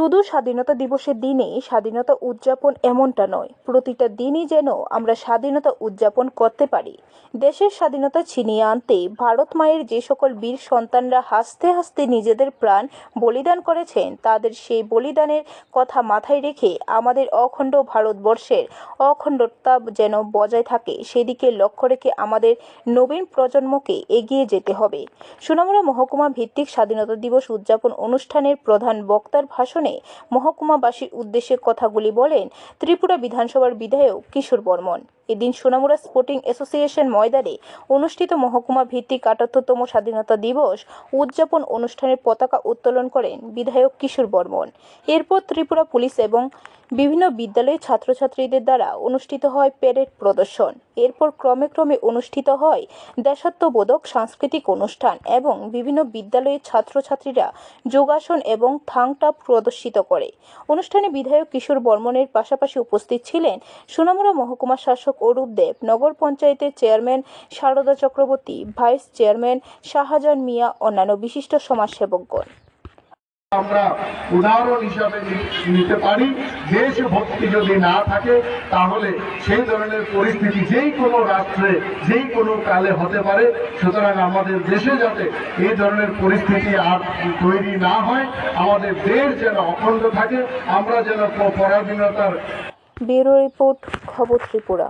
শুধু স্বাধীনতা দিবসের দিনে স্বাধীনতা উদযাপন এমনটা নয়, প্রতিটা দিনই যেন আমরা স্বাধীনতা উদযাপন করতে পারি। দেশের স্বাধীনতা ছিনিয়ে আনতে ভারত মায়ের যে সকল বীর সন্তানরা হাসতে হাসতে নিজেদের প্রাণ বলিদান করেছেন, তাদের সেই বলিদানের কথা মাথায় রেখে আমাদের অখণ্ড ভারতবর্ষের অখণ্ডতা যেন বজায় থাকে, সেদিকে লক্ষ্য রেখে আমাদের নবীন প্রজন্মকে এগিয়ে যেতে হবে। সোনামুড়া মহকুমা ভিত্তিক স্বাধীনতা দিবস উদযাপন অনুষ্ঠানের প্রধান বক্তার ভাষণে মহকুমাবাসীর উদ্দেশ্যে কথাগুলি বলেন ত্রিপুরা বিধানসভার বিধায়ক কিশোর বর্মন। এদিন সোনামুড়া স্পোর্টিং অ্যাসোসিয়েশন ময়দানে অনুষ্ঠিত মহকুমা ভিত্তিক আটাত্তরতম স্বাধীনতা দিবস উদযাপন অনুষ্ঠানের পতাকা উত্তোলন করেন বিধায়ক কিশোর বর্মন। এরপর ত্রিপুরা পুলিশ এবং বিভিন্ন বিদ্যালয়ের ছাত্রছাত্রীদের দ্বারা অনুষ্ঠিত হয় প্যারেড প্রদর্শন। এরপর ক্রমে ক্রমে অনুষ্ঠিত হয় দেশাত্মবোধক সাংস্কৃতিক অনুষ্ঠান এবং বিভিন্ন বিদ্যালয়ের ছাত্রছাত্রীরা যোগাসন এবং থাংটা প্রদর্শিত করে। অনুষ্ঠানে বিধায়ক কিশোর বর্মনের পাশাপাশি উপস্থিত ছিলেন সোনামুড়া মহকুমা শাসক অরূপ দেব, নগর পঞ্চায়েতের chairman Sarada Chakraborty, vice chairman Shahjahan Mia, অন্যান্য বিশিষ্ট সমাজসেবকগণ। আমরা উদাহরণ হিসাবে নিতে পারি। দেশভক্তি যদি না থাকে, তাহলে সেই ধরনের পরিস্থিতি যেই কোনো রাষ্ট্রে যেই কোনো কালে হতে পারে। সুতরাং আমাদের দেশে যাতে এই ধরনের পরিস্থিতি আর তৈরি না হয়, আমাদের দেশ যেন অখণ্ড থাকে, আমরা যেন পরাধীনতার ব্যুরো রিপোর্ট, খবর ত্রিপুরা।